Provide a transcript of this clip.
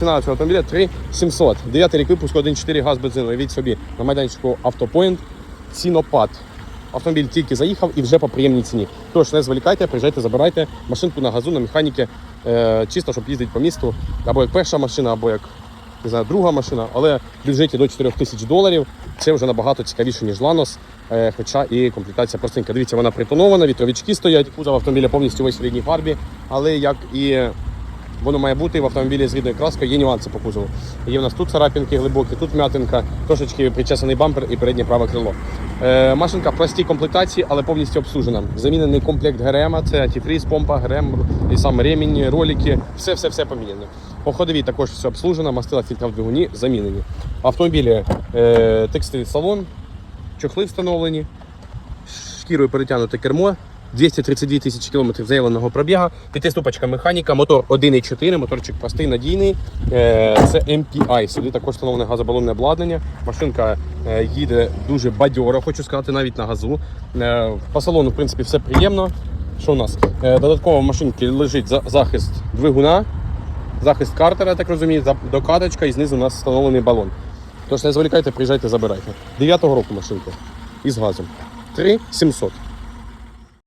Ціна цього автомобіля 3700. 9 рік випуску 1.4 газ бензин. Уявіть собі на майданчику Автопоінт. Цінопад. Автомобіль тільки заїхав і вже по приємній ціні. Тож не зволікайте, приїжджайте, забирайте машинку на газу, на механіки, е, чисто, щоб їздити по місту, або як перша машина, або як не знаю, друга машина, але в бюджеті до 4 тисяч доларів. Це вже набагато цікавіше, ніж Ланос. Е, хоча і комплектація простенька. Дивіться, вона притонована, вітровички стоять. Кузов автомобіля повністю весь в рідній фарбі, але як і воно має бути в автомобілі з рідною краскою, є нюанси по кузову. Є в нас тут царапінки глибокі, тут м'ятинка, трошечки причесаний бампер і переднє праве крило. Е, машинка в простій комплектації, але повністю обслужена. Замінений комплект ГРМ, це антифріз, помпа, ГРМ, і сам ремінь, ролики, все, все, все поміняно. По ходовій також все обслужено, мастила фільтра в двигуні замінені. Автомобілі е, текстиль салон, чохли встановлені, шкірою перетягнуте кермо. 232 тисячі кілометрів заявленого пробіга, п'ятиступочка механіка, мотор 1.4, моторчик простий, надійний. Е, Це MPI. Сюди також встановлене газобалонне обладнання. Машинка е, їде дуже бадьоро, хочу сказати, навіть на газу. Е, По салону, в принципі, все приємно. Що у нас? Додатково в машинці лежить захист двигуна, захист картера, так розумію, докаточка і знизу у нас встановлений балон. Тож не зволікайте, приїжджайте, забирайте. 9-го року машинка із газом. 3700.